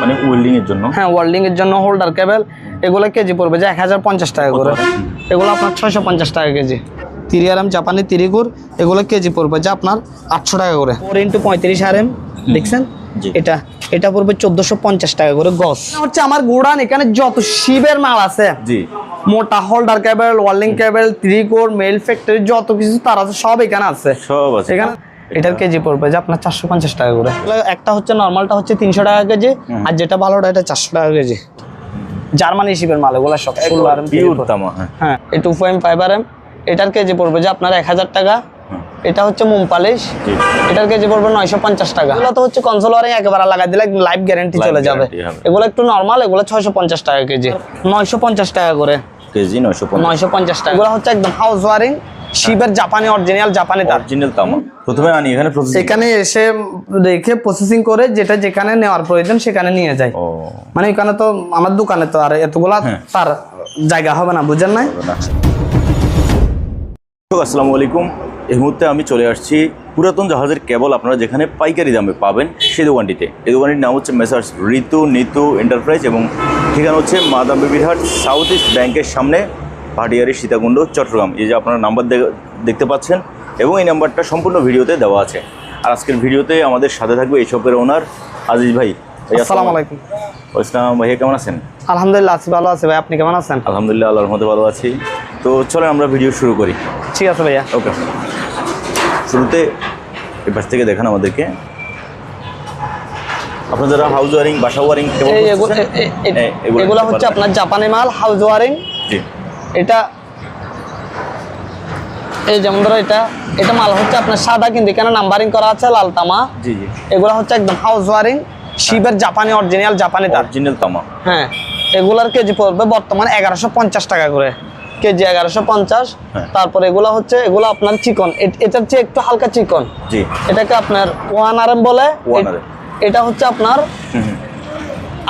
মানে ওয়েল্ডিং এর জন্য? হ্যাঁ ওয়েল্ডিং এর জন্য হোল্ডার কেবল এগুলো কেজি পড়বে যে এক হাজার পঞ্চাশ টাকা করে। এগুলো আপনার ছয়শো পঞ্চাশ টাকা কেজি। তিরি আর এম জাপানি তিরিগুর এগুলো কেজি পড়বে যে আপনার আটশো টাকা করে। ফোর ইন্টু পঁয়ত্রিশ আর এম দেখছেন? এটা এটা পড়বে চোদ্দশো পঞ্চাশ টাকা করে গস হচ্ছে আমার গুড়ান এখানে যত শিবের মাল আছে। জি। মোটা holder cable wiring cable three core mail factory যত কিছু তার আছে সব এখানে আছে। সব আছে। এখানে এটার কেজি পড়বে যে আপনার চারশো পঞ্চাশ টাকা করে। একটা হচ্ছে নর্মালটা হচ্ছে তিনশো টাকা কেজি আর যেটা ভালোটা এটা চারশো টাকা কেজি। জার্মানি শিপের মাল এগুলো সব ষোলো আর হ্যাঁ। হ্যাঁ এই টু পয়েন্ট ফাইভ আর এম এটার কেজি পড়বে যে আপনার এক হাজার টাকা। এটা হচ্ছে মোম পালিশ এটার কেজি পড়বে নয়শো পঞ্চাশ টাকা। এগুলো তো হচ্ছে কনসোলারে একেবারে লাগাই দিলে লাইফ গ্যারেন্টি চলে যাবে। এগুলো একটু নর্মাল এগুলো ছয়শো পঞ্চাশ টাকা কেজি। নয়শো পঞ্চাশ টাকা করে। কেজি নয়শো নয়শো পঞ্চাশ টাকা। এগুলো হচ্ছে একদম হাউস ওয়ারিং শিবের জাপানি অরিজিনাল জাপানি তার। অরিজিনাল তামা প্রথমে আনি এখানে প্রসেস এখানে এসে রেখে প্রসেসিং করে যেটা যেখানে নেওয়ার প্রয়োজন সেখানে নিয়ে যায়। মানে এখানে তো আমার দোকানে তো আর এতগুলা হ্যাঁ। তার জায়গা হবে না বুঝেন নাই? আসসালামু আলাইকুম। এই মুহূর্তে আমি চলে আসছি পুরাতন জাহাজের কেবল। আপনারা যেখানে পাইকারি দামে পাবেন সেই দোকানটিতে। এই দোকানটির নাম হচ্ছে মেসার্স ঋতু নিতু এন্টারপ্রাইজ এবং ঠিকানা হচ্ছে মাদাম বিবিরহাট সাউথ ইস্ট ব্যাংকের সামনে ভাটিয়ারি সীতাকুণ্ড চট্টগ্রাম। এই যে আপনারা নাম্বার দেখতে পাচ্ছেন এবং এই নাম্বারটা সম্পূর্ণ ভিডিওতে দেওয়া আছে। আর আজকের ভিডিওতে আমাদের সাথে থাকবে এই শপের ওনার আজিজ ভাই। আসসালামু আলাইকুম। ইসলাম ভাইয়া কেমন আছেন? আলহামদুলিল্লাহ আছি ভালো আছে ভাই। আপনি কেমন আছেন? আলহামদুলিল্লাহ আল্লাহর মধ্যে ভালো আছি। তো চলেন আমরা ভিডিও শুরু করি। ঠিক আছে ভাইয়া। ওকে। শুরুতে এবার থেকে দেখান আমাদেরকে। আপনার যারা হাউস ওয়ারিং বাসা ওয়ারিং হ্যাঁ, এগুলো হচ্ছে আপনার জাপানি মাল হাউস ওয়ারিং জি। এটা এই যেমন ধরো এটা এটা মাল হচ্ছে আপনার সাদা কিন্তু এখানে নাম্বারিং করা আছে লাল তামা। জি জি। এগুলো হচ্ছে একদম হাউস ওয়ারিং শিবের জাপানি অরিজিনাল জাপানি তার। অরিজিনাল তামা। হ্যাঁ এগুলার কেজি পড়বে বর্তমানে এগারোশো পঞ্চাশ টাকা করে। কেজি এগারোশো পঞ্চাশ। হ্যাঁ। তারপর এগুলো হচ্ছে এগুলো আপনার চিকন। এটার চেয়ে একটু হালকা চিকন। জি। এটাকে আপনার ওয়ান আর এম বলে এটা হচ্ছে আপনার।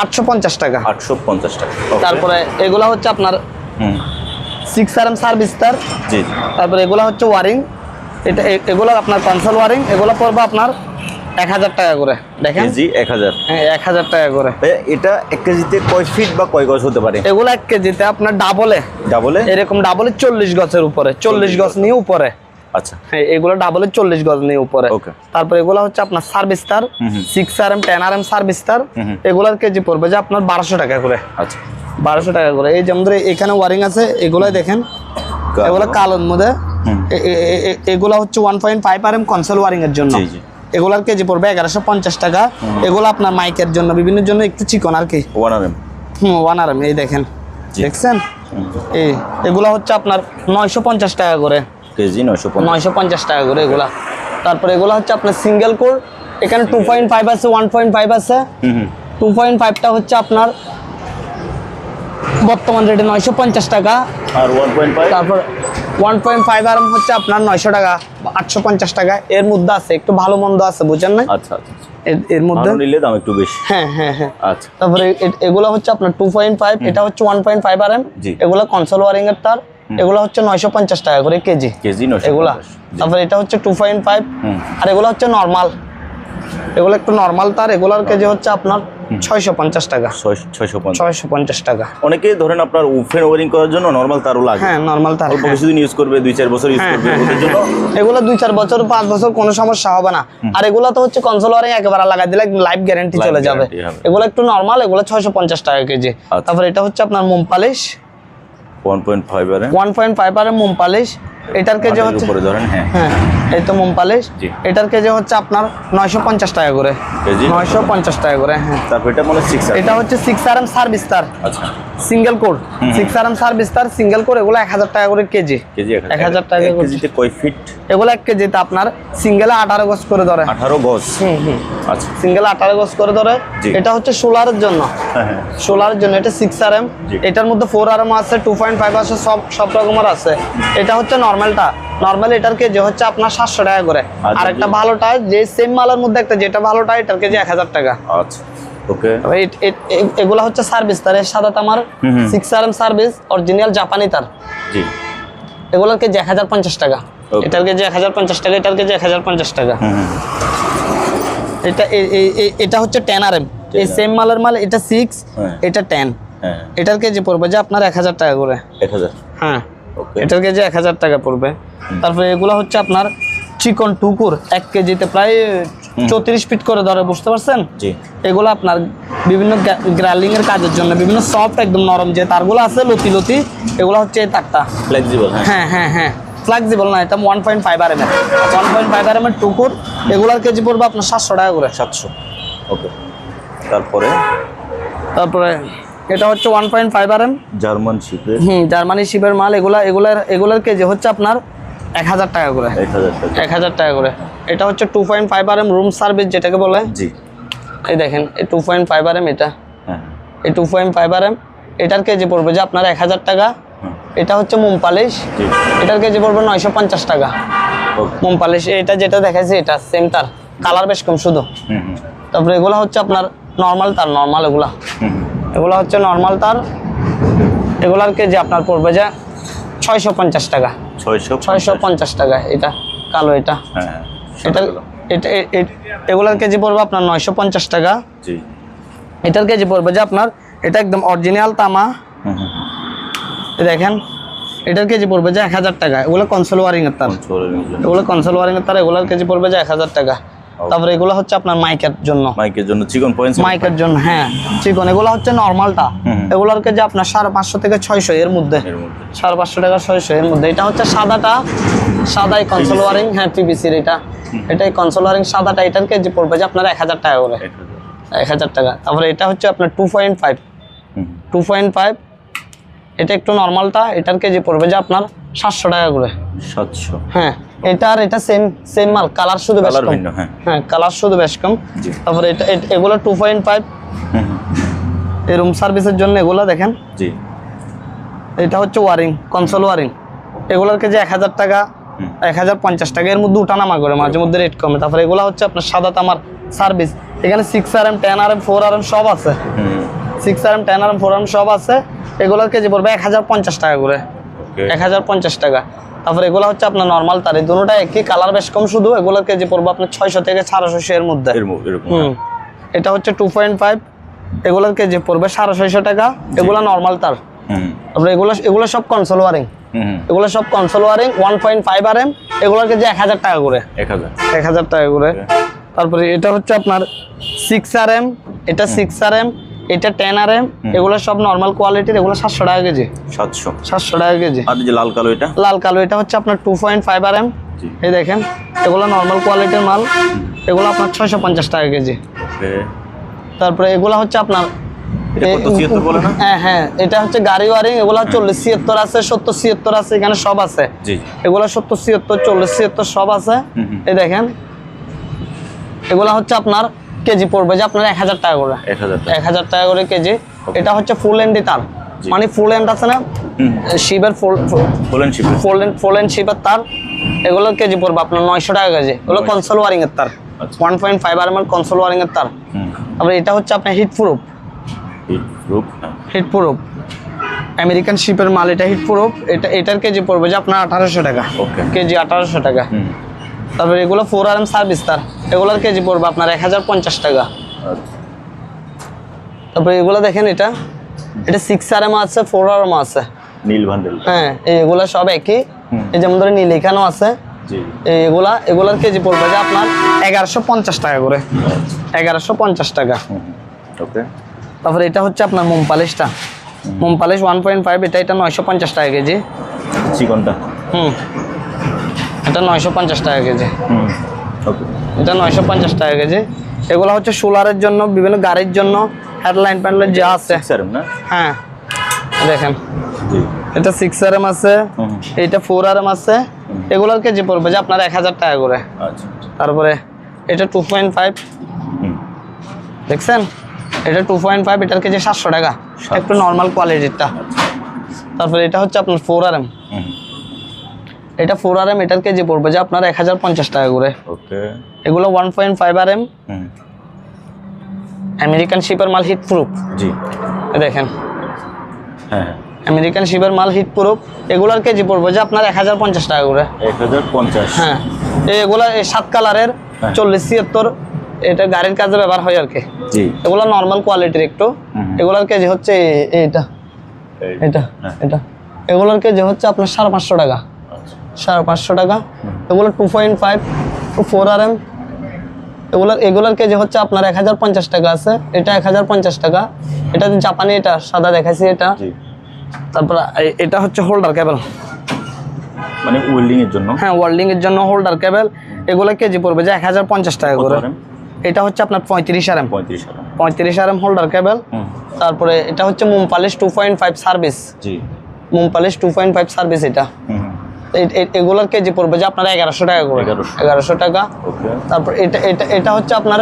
আটশো পঞ্চাশ টাকা। আটশো পঞ্চাশ টাকা। তারপরে এগুলো হচ্ছে আপনার সিক্স আর এম সার্ভিস তার। জি জি। তারপরে এগুলো হচ্ছে ওয়ারিং এটা এগুলো আপনার কনসোল ওয়ারিং এগুলো পড়বে আপনার এক হাজার টাকা করে। দেখেন? কেজি এক হাজার। হ্যাঁ এক হাজার টাকা করে। এটা এক কেজিতে কয় ফিট বা কয় গজ হতে পারে? এগুলো এক কেজিতে আপনার ডাবলে ডাবলে এরকম ডাবলে চল্লিশ গছের উপরে। চল্লিশ গজ নিয়ে উপরে। আচ্ছা। হ্যাঁ এগুলো ডাবলে চল্লিশ গজ নিয়ে উপরে. তারপর এগুলো হচ্ছে আপনার সার্ভিস তার। Six R M ten R M service তার। এগুলোর কেজি পড়বে যে আপনার বারোশো টাকা করে। আচ্ছা। বারোশো টাকা করে। এই যেমন ধরো এখানে ওয়ারিং আছে এগুলো দেখেন। এগুলো কালোর মধ্যে। এগুলো হচ্ছে one point five R M console wiring এর জন্য। এগুলার কেজি পড়বে এগারোশো পঞ্চাশ টাকা। এগুলো আপনার মাইকের জন্য বিভিন্ন জন্য একটু চিকন আর কি। ওয়ান আর এম হুম ওয়ান আর এম এই দেখেন। দেখছেন? এই এগুলো হচ্ছে আপনার নয়শো পঞ্চাশ টাকা করে। কেজি নয়শো নয়শো পঞ্চাশ টাকা করে এগুলা। তারপরে এগুলো হচ্ছে আপনার সিঙ্গেল কোর এখানে টু পয়েন্ট ফাইভ আছে ওয়ান পয়েন্ট ফাইভ আছে। টু পয়েন্ট ফাইভটা হচ্ছে আপনার বর্তমান রেটে নয়শো পঞ্চাশ টাকা। আর তারপর ওয়ান পয়েন্ট ফাইভ আর হচ্ছে আপনার নয়শো টাকা আটশো পঞ্চাশ টাকা। এর মধ্যে আছে একটু ভালো মন্দ আছে বুঝছেন না আচ্ছা আচ্ছা এর- এর মধ্যে? নিলে দাম একটু বেশি। হ্যাঁ হ্যাঁ হ্যাঁ। আচ্ছা। তারপরে এগুলো হচ্ছে আপনার টু পয়েন্ট ফাইভ এটা হচ্ছে one point five R M. এগুলো কনসোল ওয়ারিং এর তার। এগুলো হচ্ছে নয়শো পঞ্চাশ টাকা করে কেজি। কেজি এগুলা। তারপরে এটা হচ্ছে টু পয়েন্ট ফাইভ আর এগুলো হচ্ছে নর্মাল এগুলো একটু নর্মাল তার এগুলোর কেজি হচ্ছে আপনার ছয়শো পঞ্চাশ টাকা। ছয়শো পঞ্চাশ। টাকা। অনেকে ধরেন আপনার ফ্যান ওয়ারিং করার জন্য নর্মাল তারও লাগে। হ্যাঁ নর্মাল তার অল্প হ্যাঁ। কিছুদিন ইউজ করবে দুই চার বছর ইউজ হ্যাঁ, করবে এগুলো দুই চার বছর পাঁচ বছর কোনো সমস্যা হবে না। আর এগুলো তো হচ্ছে কনসোল ওয়ারিং একেবারে লাগাই দিলে লাইফ গ্যারান্টি চলে যাবে। এগুলো একটু নর্মাল এগুলো ছয়শো পঞ্চাশ টাকা কেজি। আচ্ছা। তারপরে এটা হচ্ছে আপনার মোম polish. One point five one point five R M polish. এটার কেজি হচ্ছে উপরে ধরেন হ্যাঁ। হ্যাঁ এই তো মোম পালিশ এটার কেজি হচ্ছে আপনার নয়শো পঞ্চাশ টাকা করে। কেজি? নয়শো পঞ্চাশ টাকা করে হ্যাঁ। তারপর এটা মনে সিক্স এটা হচ্ছে সিক্স আর এম সার্ভিস তার। আচ্ছা। Single code six R M service তার সিঙ্গেল কোড এগুলো এক হাজার টাকা করে কেজি। কেজি এক হাজার টাকা করে। কেজিতে কয় ফিট এগুলো এক কেজিতে আপনার সিঙ্গেলে আঠারো গজ করে ধরে। আঠারো গজ? হুম হুম। আচ্ছা। সিঙ্গেল আঠারো গজ করে ধরে। এটা হচ্ছে সোলারের জন্য। হ্যাঁ হ্যাঁ। সোলারের জন্য এটা সিক্স আর এম এটার মধ্যে ফোর আর এম আছে টু পয়েন্ট ফাইভ আছে সব সব রকমের আছে। এটা হচ্ছে নর্মালটা। নর্মাল এটার কেজি হচ্ছে আপনার সাতশো টাকা করে। আচ্ছা, আর একটা ভালোটা যে সেম মালের মধ্যে একটা যেটা ভালোটা এটার কেজি এক হাজার টাকা। আচ্ছা। ওকে এগুলো হচ্ছে সার্ভিস তার হুম হুম। Six R M service original জাপানি তার। জি। এগুলোর কেজি এক হাজার পঞ্চাশ টাকা. এটার কেজি এক হাজার পঞ্চাশ টাকা এটার কেজি এক হাজার পঞ্চাশ টাকা। এটা এটা হচ্ছে টেন আর এম এই সেম মালের মাল এটা সিক্স হ্যাঁ। এটা টেন হ্যাঁ। এটার কেজি পড়বে যে আপনার এক হাজার টাকা করে। এক হাজার। হ্যাঁ। ওকে এটার কেজি এক হাজার টাকা পড়বে। তারপরে এগুলো হচ্ছে আপনার চিকন টুকুর এক কেজিতে প্রায় চৌত্রিশ ফিট করে ধরে বুঝতে পারছেন? এগুলো আপনার বিভিন্ন গ্রালিং এর কাজের জন্য বিভিন্ন সফট একদম নরম যে তারগুলো আছে লতি লতি এগুলো হচ্ছে এই তারটা। ফ্লেক্সিবল হ্যাঁ। হ্যাঁ হ্যাঁ হ্যাঁ। ফ্লেক্সিবল না এটা one point five R M one point five R M এর টুকুর এগুলোর কেজি পড়বে আপনার সাতশো টাকা করে। সাতশো। ওকে। তারপরে? তারপরে এটা হচ্ছে ওয়ান পয়েন্ট ফাইভ আর এম জার্মান শিপের? হুম জার্মানি শিপের মাল এগুলা এগুলার এগুলার কেজি হচ্ছে আপনার এক হাজার টাকা করে। এক হাজার টাকা করে। এটা হচ্ছে two point five R M room service যেটাকে বলে। জি। এই দেখেন এই two point five R M এটা। হ্যাঁ এই two point five R M এটার কেজি পড়বে যে আপনার এক হাজার টাকা। এটা হচ্ছে মোম পালিশ। এটার কেজি পড়বে নয়শো পঞ্চাশ টাকা। ওকে। মোম পালিশ এটা যেটা দেখাইছি এটা সেম তার। কালার বেশ কম শুধু। তারপরে এগুলো হচ্ছে আপনার নর্মাল তার নর্মাল এগুলা। এগুলো হচ্ছে নর্মাল তার। এগুলার কেজি আপনার পড়বে যে ছয়শো পঞ্চাশ টাকা। ছয়শো ছয়শো পঞ্চাশ টাকা এটা কালো এটা। হ্যাঁ হ্যাঁ। এটা এগুলার কেজি পড়বে আপনার নয়শো পঞ্চাশ টাকা। এটার কেজি পড়বে যে আপনার এটা একদম অরিজিনাল তামা। দেখেন এটার কেজি পড়বে যে এক হাজার টাকা। এগুলো কনসোল ওয়ারিং এর তার। এগুলো কনসোল ওয়ারিং এর তার এগুলোর কেজি পড়বে যে এক হাজার টাকা। তারপরে এগুলো হচ্ছে আপনার মাইকের জন্য। মাইকের জন্য চিকন পয়েন্ট মাইকের জন্য হ্যাঁ। চিকন এগুলো হচ্ছে নর্মালটা। এগুলোর কেজি আপনার সাড়ে পাঁচশো থেকে ছয়শো এর মধ্যে। এর মধ্যে। সাড়ে পাঁচশো টাকা ছয়শো এর মধ্যে। এটা হচ্ছে সাদাটা সাদাই কনসোল ওয়ারিং হ্যাঁ পিবিসির এটা। এটাই কনসোল ওয়ারিং সাদাটা এটার কেজি পড়বে যে আপনার এক হাজার টাকা করে। এক হাজার টাকা। তারপরে এটা হচ্ছে আপনার two point five two point five এটা একটু নর্মালটা এটার কেজি পড়বে যে আপনার সাতশো টাকা করে। সাতশো। হ্যাঁ এটা আর এটা সেম সেম মাল কালার শুধু বেশ কম। হ্যাঁ। হ্যাঁ কালার শুধু বেশ কম। তারপরে এটা এগুলো টু পয়েন্ট ফাইভ। এই রুম সার্ভিসের জন্য এগুলো দেখেন। জি। এটা হচ্ছে ওয়ারিং কনসোল ওয়ারিং। এগুলোর কেজি এক হাজার টাকা। এক হাজার পঞ্চাশ টাকা। এর মধ্যে উঠানামা করে মাঝে মধ্যে রেট কমে। তারপরে এগুলো হচ্ছে আপনার সাদা তামার সার্ভিস এখানে six R M ten R M four R M সব আছে। Six R M ten R M four R M সব আছে। এগুলোর কেজি পড়বে এক হাজার পঞ্চাশ টাকা করে। এক হাজার পঞ্চাশ টাকা। তারপরে এগুলো হচ্ছে আপনার নর্মাল তার। এই দুটোটা একই কালার বেশ কম শুধু। এগুলোর কেজি পড়বে আপনার ছয়শো থেকে সাড়ে এর মধ্যে। এর মধ্যে হুম। এটা হচ্ছে টু পয়েন্ট ফাইভ এগুলোর কেজি পড়বে সাড়ে ছয়শো টাকা। এগুলো নর্মাল তার। তারপরে এগুলো এগুলো সব কনসোল ওয়ারিং এগুলো সব console wiring one point five R M এগুলোর কেজি এক হাজার টাকা করে। এক হাজার। এক হাজার টাকা করে। তারপরে এটা হচ্ছে আপনার সিক্স আর এম এটা সিক্স আর এম এটা টেন আর এম এগুলো সব নর্মাল কোয়ালিটির এগুলো সাতশো টাকা কেজি। সাতশো। সাতশো টাকা কেজি। আর যে লাল কালো এটা? লাল কালো এটা হচ্ছে আপনার two point five R M এই দেখেন এগুলো নর্মাল কোয়ালিটির মাল এগুলো আপনার ছয়শো পঞ্চাশ টাকা কেজি। তারপরে এগুলো হচ্ছে আপনার এটা কত এই- 76 বলে না? হ্যাঁ হ্যাঁ এটা হচ্ছে গাড়ি ওয়ারিং এগুলো চল্লিশ ছিয়াত্তর আছে সত্তর ছিয়াত্তর আছে এখানে সব আছে। এগুলো সত্তর ছিয়াত্তর চল্লিশ ছিয়াত্তর সব আছে। এই দেখেন এগুলো হচ্ছে আপনার কেজি পড়বে যে আপনার এক হাজার টাকা করে। এক হাজার টাকা। করে কেজি। এটা হচ্ছে ফুল এন্ডি তার। মানে ফুল এন্ড আছে না? শিবের ফুল ফুল এন্ড শিবের। তার। এগুলোর কেজি পড়বে আপনার নয়শো টাকা কেজি। এগুলো কনসোল ওয়ারিং এর তার। One point five R M console wiring এর তার। তারপরে এটা হচ্ছে আপনার heat proof heat proof American শিপের মাল এটা হিট প্রুফ এটা এটার কেজি পড়বে যে আপনার আঠারোশো টাকা। কেজি আঠারোশো টাকা। তারপরে এগুলো ফোর আর এম সার্ভিস তার। এগুলোর কেজি পড়বে আপনার এক হাজার পঞ্চাশ টাকা। আচ্ছা। তারপরে এগুলো দেখেন এটা। এটা সিক্স আর এম আছে ফোর আর এম আছে। নীল হ্যাঁ এগুলো সব একই। এই যেমন ধরে নীল এখানেও আছে। এগুলা এগুলার কেজি পড়বে যে আপনার এগারোশো পঞ্চাশ টাকা করে। আচ্ছা। এগারোশো পঞ্চাশ টাকা। ওকে। তারপরে এটা হচ্ছে আপনার মোম পালিশটা। মোম পালিশ ওয়ান পয়েন্ট ফাইভ এটা এটা নয়শো পঞ্চাশ টাকা কেজি। চিকনটা? হুম। এটা নয়শো পঞ্চাশ টাকা কেজি। হুম এটা নয়শো পঞ্চাশ টাকা কেজি। এগুলো হচ্ছে সোলারের জন্য বিভিন্ন গাড়ির জন্য হেডলাইন প্যান্ডলাইন যা আছে। স্যার হ্যাঁ। দেখেন। এটা সিক্স আর এম আছে। এইটা ফোর আর এম আছে। এগুলোর কেজি পড়বে যে আপনার এক হাজার টাকা করে। আচ্ছা। তারপরে এটা টু পয়েন্ট ফাইভ দেখছেন? এটা টু পয়েন্ট ফাইভ এটার কেজি সাতশো টাকা। একটু নর্মাল কোয়ালিটিরটা তারপরে এটা হচ্ছে আপনার ফোর আর এম এটা ফোর আর এম এটার কেজি পড়বে যে আপনার এক হাজার পঞ্চাশ টাকা করে। এগুলো one point five R M American শিপের মাল হিট প্রুফ জি দেখেন। হ্যাঁ। আমেরিকান শিপের মাল হিট প্রুফ এগুলোর কেজি পড়বে যে আপনার এক হাজার পঞ্চাশ টাকা করে। এক হাজার পঞ্চাশ। হ্যাঁ। এই এগুলো সাত কালারের হ্যাঁ। চল্লিশ ছিয়াত্তর এটা গাড়ির কাজে ব্যবহার হয় আর কি। জি। এগুলো নর্মাল কোয়ালিটির একটু। এগুলোর কেজি হচ্ছে এটা এটা হ্যাঁ। এটা এগুলোর কেজি হচ্ছে আপনার সাড়ে পাঁচশো টাকা। আচ্ছা। সাড়ে পাঁচশো টাকা। এগুলো two point five two four R M এগুলোর এগুলোর কেজি হচ্ছে আপনার এক হাজার পঞ্চাশ টাকা আছে। এটা এক হাজার পঞ্চাশ টাকা। এটা জাপানি এটা সাদা দেখাইছি এটা। জি। তারপর এটা হচ্ছে হোল্ডার কেবল মানে ওয়েল্ডিং এর জন্য? হ্যাঁ ওয়েল্ডিং এর জন্য হোল্ডার কেবল এগুলো কেজি পড়বে যে এক হাজার পঞ্চাশ টাকা করে? এটা হচ্ছে আপনার পঁয়ত্রিশ আর এম পঁয়ত্রিশ টাকা পঁয়ত্রিশ আর এম হোল্ডার কেবল তারপরে এটা হচ্ছে মুম পালিশ টু পয়েন্ট ফাইভ সার্ভিস জি। মুম পালিশ টু পয়েন্ট ফাইভ সার্ভিস এটা। এগুলোর কেজি পড়বে যে আপনার এগারোশো টাকা করে। 1100 এগারোশো টাকা। ওকে। তারপর এটা এটা এটা হচ্ছে আপনার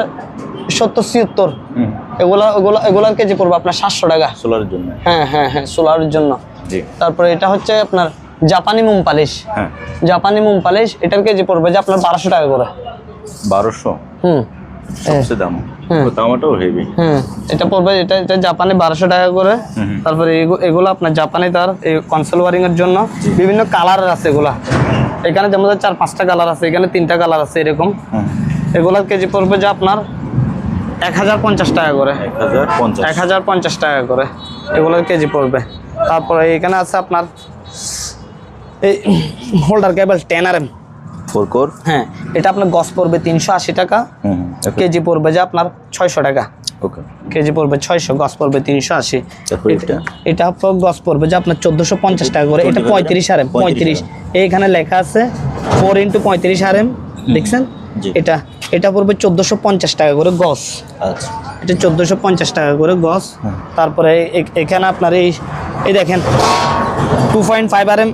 সত্তর ছিয়াত্তর। হুম। এগুলো এগুলো এগুলোর কেজি পড়বে আপনার সাতশো টাকা। সোলারের জন্য। হ্যাঁ হ্যাঁ হ্যাঁ সোলারের জন্য। জি। তারপরে এটা হচ্ছে আপনার জাপানি মুম পালিশ। হ্যাঁ। জাপানি মুম পালিশ এটার কেজি পড়বে যে আপনার বারোশো টাকা করে। বারোশো? হুম। সবচেয়ে দাম। হুম। হেভি হুম। এটা পড়বে এটা এটা জাপানে বারোশো টাকা করে। তারপরে এগু- এগুলো আপনার জাপানে তার এই কনসোল ওয়ারিং এর জন্য। বিভিন্ন কালারের আছে এগুলা। এখানে যেমন চার পাঁচটা কালার আছে এখানে তিনটা কালার আছে এরকম। হুম। এগুলার কেজি পড়বে যে আপনার এক হাজার পঞ্চাশ টাকা করে। এক হাজার পঞ্চাশ। এক হাজার পঞ্চাশ টাকা করে এগুলোর কেজি পড়বে। তারপরে এখানে আছে আপনার এই holder cable ten R M four core? হ্যাঁ এটা আপনার গস পড়বে তিনশো আশি টাকা কেজি পড়বে যে আপনার ছয়শো টাকা। ওকে কেজি পড়বে ছয়শো গস পড়বে তিনশো আশি। এটা গস পড়বে যে আপনার চোদ্দোশো পঞ্চাশ টাকা করে এটা পঁয়ত্রিশ আর এম 35 পঁয়ত্রিশ। এইখানে লেখা আছে ফোর ইন্টু পঁয়ত্রিশ আর এম দেখছেন? এটা এটা পড়বে চোদ্দোশো পঞ্চাশ টাকা করে গস। আচ্ছা। এটা চোদ্দোশো পঞ্চাশ টাকা করে গস। তারপরে এখানে আপনার এই এই দেখেন two point five R M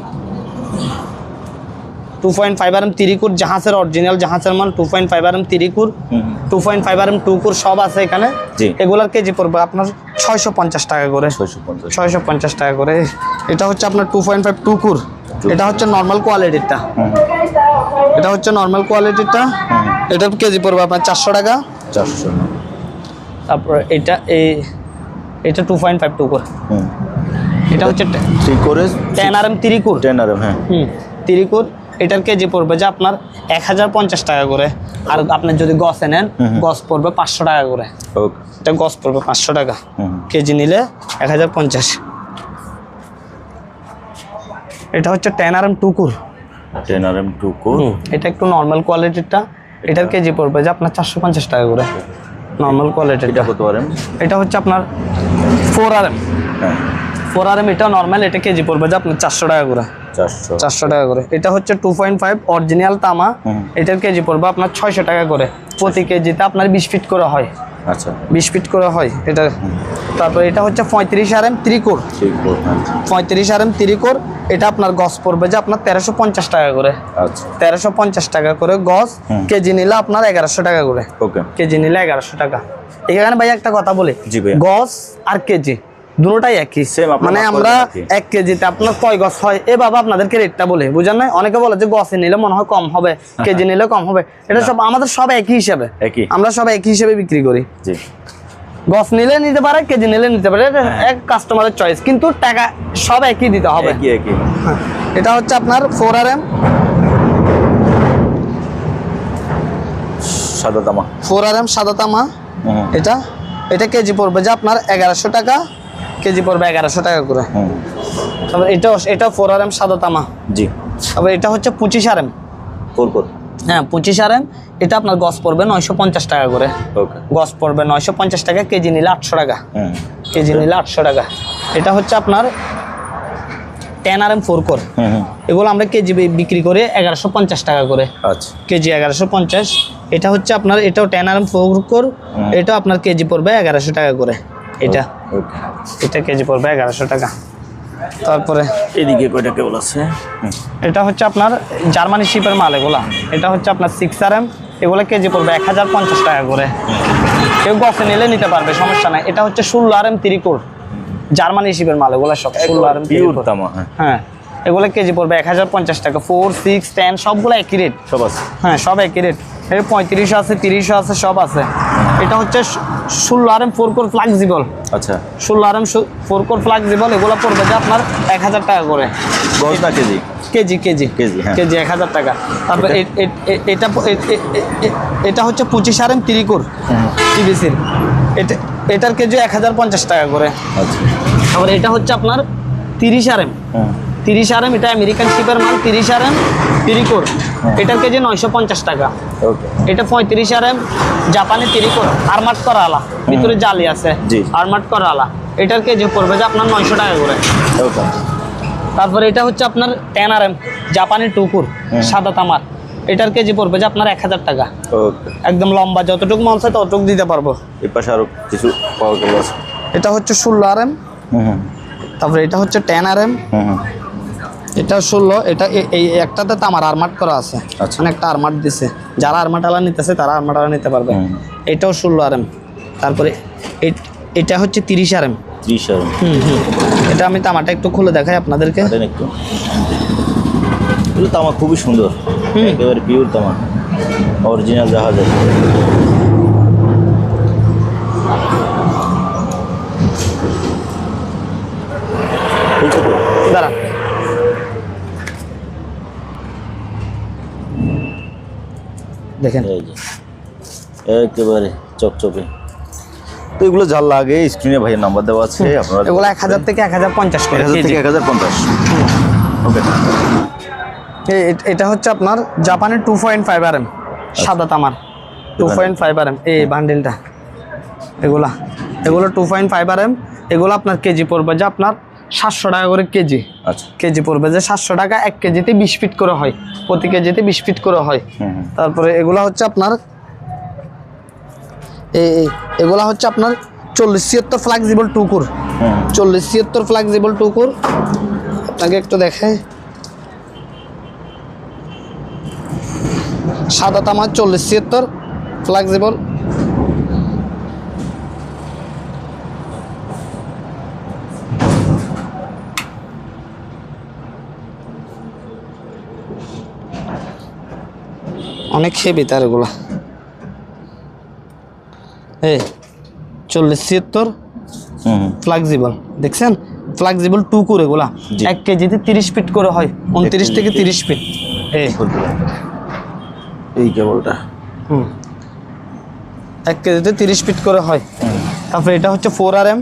two point five R M three core জাহাজের অরিজিনাল জাহাজের মাল two point five R M three core. Two point five R M two core সব আছে এখানে। এগুলার কেজি পড়বে আপনার ছয়শো পঞ্চাশ টাকা করে। ছয়শো পঞ্চাশ। টাকা করে। এটা হচ্ছে আপনার টু পয়েন্ট ফাইভ টুকুর এটা হচ্ছে নর্মাল কোয়ালিটিরটা এটা হচ্ছে নর্মাল কোয়ালিটিরটা হুম এটার কেজি পড়বে আপনার চারশো টাকা। চারশো তারপর এটা এই এটা টু পয়েন্ট ফাইভ টুকুর এটা হচ্ছে ten R M three core ten R M হ্যাঁ। তিরিকুর এটার কেজি পড়বে যে আপনার এক হাজার পঞ্চাশ টাকা করে। আর আপনি যদি গসে নেন। গস পড়বে পাঁচশো টাকা করে। এটা গস পড়বে পাঁচশো টাকা। কেজি নিলে এক হাজার পঞ্চাশ। এটা হচ্ছে ten R M two core. Ten R M two core এটা একটু নর্মাল কোয়ালিটিরটা এটার কেজি পড়বে যে আপনার চারশো পঞ্চাশ টাকা করে। নর্মাল কোয়ালিটির এটা কত এটা হচ্ছে আপনার ফোর আর এম হ্যাঁ। ফোর আর এম এটা নর্মাল এটা কেজি পড়বে যে আপনার চারশো টাকা করে। চারশো। টাকা করে। এটা হচ্ছে টু পয়েন্ট ফাইভ অরিজিনাল তামা। এটার কেজি পড়বে আপনার ছয়শো টাকা করে। প্রতি কেজিতে আপনার বিশ ফিট করে হয়। আচ্ছা। বিশ ফিট করে হয় এটা। তারপর এটা হচ্ছে পঁয়ত্রিশ আর এম ত্রিকোর কোর হ্যাঁ। পঁয়ত্রিশ আর এম ত্রিকোর। এটা আপনার গস পড়বে যে আপনার তেরোশো পঞ্চাশ টাকা করে। আচ্ছা। তেরোশো পঞ্চাশ টাকা করে গস কেজি নিলে আপনার এগারোশো টাকা করে। কেজি নিলে এগারোশো টাকা। এখানে ভাই একটা কথা বলি। গস আর কেজি। দুটোটাই একই। মানে আমরা। এক কেজিতে আপনার কয় গছ হয়। এ বাবা আপনাদেরকে রেটটা বলে বুঝেন না অনেকে বলে যে গছে নিলে মনে হয় কম হবে কেজি নিলে কম হবে। এটা সব আমাদের সব একই হিসাবে। একই। আমরা সব একই হিসেবে বিক্রি করি। গছ নিলে নিতে পারে কেজি নিলে নিতে পারে এটা এক কাস্টমারের চয়েস কিন্তু টাকা সব একই দিতে হবে। হ্যাঁ। এটা হচ্ছে আপনার ফোর আর এম সাদা তামা। ফোর আর এম সাদা তামা। এটা এটা কেজি পড়বে যে আপনার এগারোশো টাকা। কেজি পড়বে এগারোশো টাকা করে। তারপর এটাও এটা ফোর আর এম সাদা তামা। জি। তারপর এটা হচ্ছে পঁচিশ আর এম ফোর কোর হ্যাঁ পঁচিশ আর এম এটা আপনার গস পড়বে নয়শো পঞ্চাশ টাকা করে। গস পড়বে নয়শো পঞ্চাশ টাকা কেজি নিলে আটশো টাকা। কেজি নিলে আটশো টাকা। এটা হচ্ছে আপনার ten R M four core এগুলো আমরা কেজি বিক্রি করে এগারোশো পঞ্চাশ টাকা করে। আচ্ছা। কেজি এগারোশো পঞ্চাশ। এটা হচ্ছে আপনার এটাও ten R M four core. এটাও আপনার কেজি পড়বে এগারোশো টাকা করে। এটা? এটা কেজি পড়বে এগারোশো টাকা। তারপরে এদিকে কয়টা কেবল আছে? এটা হচ্ছে আপনার জার্মানি শিপের মাল এগুলা। এটা হচ্ছে আপনার সিক্স আর এম এগুলো কেজি পড়বে এক হাজার পঞ্চাশ টাকা করে। কেউ গসে নিলে নিতে পারবে সমস্যা নাই। এটা হচ্ছে ষোলো আর এম তিরিকুর জার্মানি শিপের মাল এগুলো সব ষোলো আর এম হ্যাঁ। হ্যাঁ এগুলো কেজি পড়বে এক হাজার পঞ্চাশ টাকা। ফোর সিক্স টেন সবগুলো একই রেট সব আছে। হ্যাঁ সব একই রেট এই পঁয়ত্রিশশো আছে তিরিশশো আছে সব আছে। এটা হচ্ছে ষোলো R M four core flexible আচ্ছা। ষোলো R M four core flexible এগুলো পড়বে যে আপনার এক হাজার টাকা করে। গজ না কেজি? KG KG. কেজি, হ্যাঁ। কেজি এক হাজার টাকা। তারপর এটা এটা হচ্ছে পঁচিশ আর এম তিরিকুর টিভিসির এটা এটার কেজি এক হাজার পঞ্চাশ টাকা করে। আচ্ছা। আবার এটা হচ্ছে আপনার তিরিশ আর এম। তিরিশ আর এম এটা আমেরিকান শিপের মাল তিরিশ আর এম তিরিকুর এটার কেজি নয়শো পঞ্চাশ টাকা। এটা পঁয়ত্রিশ আর এম জাপানি তিরিকুর আরমাট করা আলা ভিতরে জালি আছে। আরমাট করা আলা এটার কেজি পড়বে যে আপনার নয়শো টাকা করে। তারপরে এটা হচ্ছে আপনার টেন আর এম জাপানি টুকুর সাদা তামার। এটার কেজি পড়বে যে আপনার এক হাজার টাকা। একদম লম্বা যতটুকু মন চায় ততটুকু দিতে পারব। এই পাশে আরও কিছু এটা হচ্ছে ষোলো আর এম তারপরে এটা হচ্ছে টেন আর এম এটা ষোলো এটা এই একটাতে তো আমার আরমাট করা আছে। মানে একটা আরমাট দিছে। যারা আরমাট আলা নিতেছে তারা আরমাট আলা নিতে পারবে। এটাও ষোলো আর এম তারপরে এটা হচ্ছে তিরিশ আর এম হুম হুম। এটা আমি তামাটা একটু খুলে দেখাই আপনাদেরকে। একটু। এগুলো তামা খুবই সুন্দর। একেবারে পিওর তামা। অরিজিনাল খুলছে দাঁড়া দেখেন। একেবারে চকচকে। তো এগুলো যার লাগে স্ক্রিনে ভাইয়ের নাম্বার দেওয়া আছে আপনারা এগুলো এক হাজার থেকে এক হাজার পঞ্চাশ এক হাজার থেকে এক হাজার পঞ্চাশ। ওকে। এটা হচ্ছে আপনার জাপানের two point five R M সাদা তামার। Two point five R M এই বান্ডিলটা এগুলা। এগুলো two point five R M এগুলো আপনার কেজি পড়বে যে আপনার সাতশো টাকা করে কেজি। আচ্ছা। কেজি পড়বে যে সাতশো টাকা এক কেজিতে বিশ ফিট করে হয়। প্রতি কেজিতে বিশ ফিট করে হয়। তারপরে এগুলা হচ্ছে আপনার এগুলা হচ্ছে আপনার চল্লিশ ছিয়াত্তর ফ্লেক্সিবল টুকুর চল্লিশ ছিয়াত্তর ফ্লেক্সিবল টুকুর আপনাকে একটু দেখে। সাদা তামার চল্লিশ ছিয়াত্তর ফ্লেক্সিবল অনেক হেভি তার এগুলা এই চল্লিশ ছিয়াত্তর ফ্লেক্সিবল দেখছেন? ফ্লেক্সিবল টু করে এগুলা। এক কেজিতে তিরিশ ফিট করে হয় উনত্রিশ থেকে তিরিশ ফিট এই। কেবলটা। হুম। এক কেজিতে তিরিশ ফিট করে হয়। তারপরে এটা হচ্ছে four R M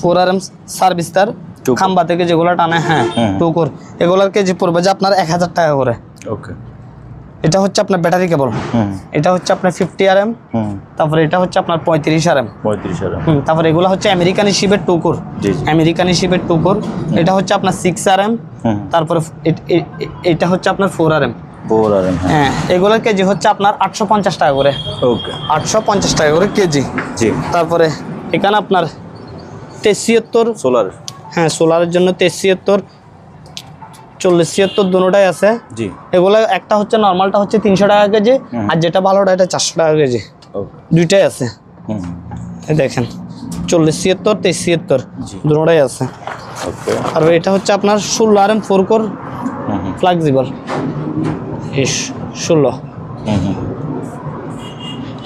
four R M service তার খাম্বা থেকে যেগুলো টানে হ্যাঁ হুম। টুকুর এগুলোর কেজি পড়বে যে আপনার এক হাজার টাকা করে। ওকে এটা হচ্ছে আপনার ব্যাটারি কেবল। হুম। এটা হচ্ছে আপনার ফিফটি আর এম হুম। তারপরে এটা হচ্ছে আপনার পঁয়ত্রিশ আর এম পঁয়ত্রিশ আর হুম তারপরে এগুলো হচ্ছে আমেরিকানি শিপের টুকুর আমেরিকানি শিপের টুকুর এটা হচ্ছে আপনার সিক্স আর এম হুম। তারপরে এটা হচ্ছে আপনার four R M four R M হ্যাঁ। হ্যাঁ এগুলোর কেজি হচ্ছে আপনার আটশো পঞ্চাশ টাকা করে। ওকে আটশো পঞ্চাশ টাকা করে কেজি। জি। তারপরে এখানে আপনার তেছিয়াত্তর সোলার হ্যাঁ সোলারের জন্য তেছিয়াত্তর চল্লিশ ছিয়াত্তর দুটাই আছে। জি। এগুলো একটা হচ্ছে নর্মালটা হচ্ছে তিনশো টাকা কেজি আর যেটা ভালোটা এটা চারশো টাকা কেজি। দুইটাই আছে। দেখেন চল্লিশ ছিয়াত্তর তেইশ ছিয়াত্তর দুটাই আছে। ওকে। আর এটা হচ্ছে আপনার ষোলো R M four core flexible. ইস ষোলো।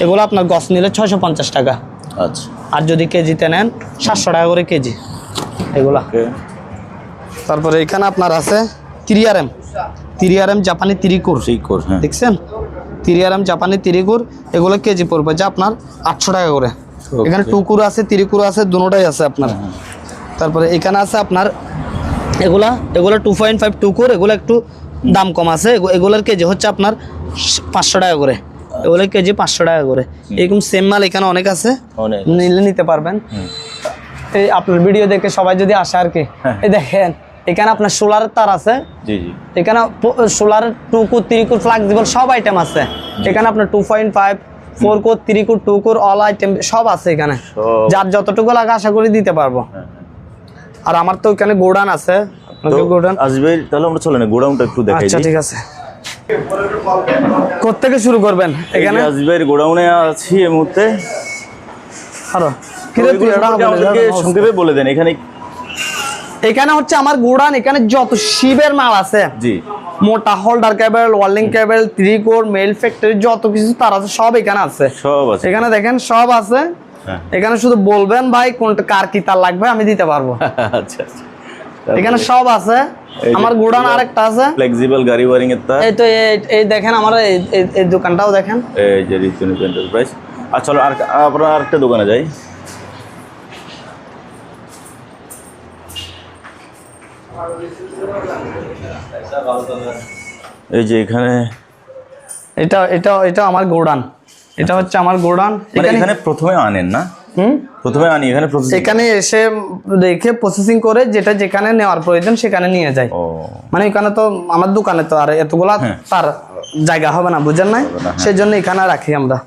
এগুলো আপনার গছ নিলে ছয়শো পঞ্চাশ টাকা। আচ্ছা। আর যদি কেজিতে নেন সাতশো টাকা করে কেজি। এগুলা। তারপরে এখানে আপনার আছে তিরিয়ারেম। তিরিয়ারেম জাপানি তিরিকুর। সেই কোর হ্যাঁ। দেখছেন? তিরিয়ারেম জাপানি তিরিকুর এগুলো কেজি পড়বে যা আপনার আটশো টাকা করে। এখানে টুকুর আছে তিরিকুর আছে দুটোটাই আছে আপনার। তারপরে এখানে আছে আপনার এগুলা এগুলো টু পয়েন্ট ফাইভ টুকুর এগুলো একটু দাম কম আছে। এগু- এগুলোর কেজি হচ্ছে আপনার পাঁচশো টাকা করে। এগুলোর কেজি পাঁচশো টাকা করে। এরকম সেম মাল এখানে অনেক আছে। নিলে নিতে পারবেন। এই আপনার ভিডিও দেখে সবাই যদি আসে আর কি। হ্যাঁ। এই দেখেন এখানে আপনার সোলার তার আছে। জি জি। এখানে solar two core three flexible সব আইটেম আছে। এখানে আপনার two point five four core three core two core all item সব আছে এখানে। যার যতটুকু লাগে আশা করি দিতে পারব। হ্যাঁ, হ্যাঁ। আর আমার তো ওখানে গোডান আছে। গোডান আসবে তাহলে আমরা চলে না গোডাউনটা একটু দেখাই আচ্ছা ঠিক আছে। কোথেকে শুরু করবেন? এখানে? গোডাউনে আছি এই মুহূর্তে। আরও। সংক্ষেপে বলে দেন এখানে এখানে হচ্ছে আমার গোডান এখানে যত শিবের মাল আছে। জি। মোটা holder cable wiring cable three core mail factory যত কিছু তার আছে সব এখানে আছে। সব আছে। এখানে দেখেন সব আছে। হ্যাঁ। এখানে শুধু বলবেন ভাই কোনটা কার কি তার লাগবে আমি দিতে পারব। আচ্ছা আচ্ছা। এখানে সব আছে। আমার গোডাউন আরেকটা আছে। ফ্লেক্সিবল গাড়ি ওয়ারিং এর তার। এই তো এই- দেখেন আমার এই- দোকানটাও দেখেন। এই যে ঋতু নিতু এন্টারপ্রাইজ আর চলো আর আমরা আরেকটা দোকানে যাই। এই যে এখানে এটা এটা এটা আমার গোডাউন। এটা হচ্ছে আমার গোডাউন। মানে এখানে প্রথমে আনেন না? প্রথমে আনি এখানে এখানে এসে রেখে প্রসেসিং করে যেটা যেখানে নেওয়ার প্রয়োজন সেখানে নিয়ে যায়। মানে এখানে তো আমার দোকানে তো আর এতগুলা তার জায়গা হবে না বুঝেন নাই? সেই জন্য এখানে রাখি আমরা।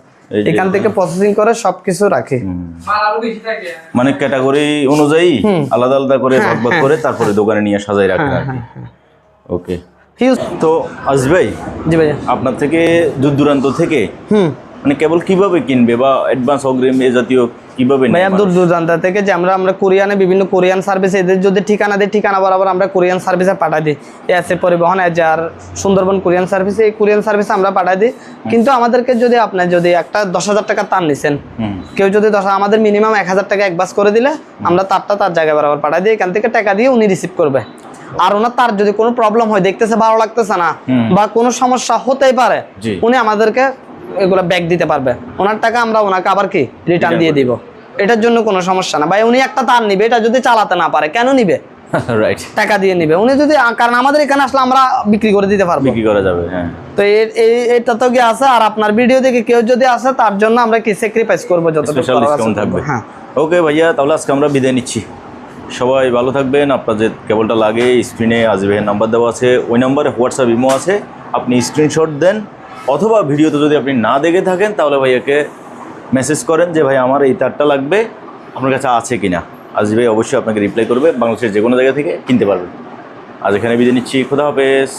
এখান থেকে প্রসেসিং করে সবকিছু রাখি। মানে ক্যাটাগরি অনুযায়ী আলাদা আলাদা করে ভাগ ভাগ করে তারপরে দোকানে নিয়ে সাজাই রাখেন আর কি। ওকে হিউজ তো আজ ভাই জি ভাইয়া। আপনার থেকে দূর দূরান্ত থেকে মানে কেবল কীভাবে কিনবে বা অ্যাডভান্স অগ্রিম এ জাতীয় কীভাবে নেয় ভাইয়া দূর দূরান্ত থেকে যে আমরা আমরা কোরিয়ানে বিভিন্ন কোরিয়ান সার্ভিস এদের যদি ঠিকানা দিই ঠিকানা বরাবর আমরা কোরিয়ান সার্ভিসে পাঠাই দিই। এসে পরিবহন এজার সুন্দরবন কোরিয়ান সার্ভিসে এই কোরিয়ান সার্ভিসে আমরা পাঠাই দিই। কিন্তু আমাদেরকে যদি আপনি যদি একটা দশ হাজার টাকা তার নিছেন কেউ যদি দশ আমাদের মিনিমাম এক হাজার টাকা একবাস করে দিলে আমরা তারটা তার জায়গায় বরাবর পাঠাই দিই। এখান থেকে টাকা দিয়ে উনি রিসিভ করবে। আর ওনার তার যদি কোনো প্রবলেম হয় দেখতেছে ভালো লাগতেছে না বা কোনো সমস্যা হতেই পারে উনি আমাদেরকে এগুলো ব্যাক দিতে পারবে। ওনার টাকা আমরা ওনাকে আবার কি রিটার্ন দিয়ে দিব। এটার জন্য কোনো সমস্যা না। ভাই উনি একটা তার নিবে এটা যদি চালাতে না পারে কেন নিবে? রাইট টাকা দিয়ে নিবে। উনি যদি কারণ আমাদের এখানে আসলে আমরা বিক্রি করে দিতে পারব। বিক্রি করা যাবে হ্যাঁ। তো এই এটা তো কি আছে আর আপনার ভিডিও দেখে কেউ যদি আসে তার জন্য আমরা কি স্যাক্রিফাইস করব স্পেশাল ডিসকাউন্ট থাকবে। হ্যাঁ। ওকে ভাইয়া তাহলে আজকে আমরা বিদায় নিচ্ছি। সবাই ভালো থাকবেন। আপনার যে কেবলটা লাগে স্ক্রিনে আজিবের নাম্বার দেওয়া আছে। ওই নাম্বারে হোয়াটসঅ্যাপ ইমো আছে। আপনি স্ক্রিনশট দেন অথবা ভিডিওতে যদি আপনি না দেখে থাকেন, তাহলে ভাইয়াকে মেসেজ করেন যে, ভাই, আমার এই তারটা লাগবে, আপনার কাছে আছে কি না আজ ভাই অবশ্যই আপনাকে রিপ্লাই করবে, বাংলাদেশের যে কোনো জায়গা থেকে কিনতে পারবেন। আজ এখানে বিদায় নিচ্ছি, খোদা হাফেজ।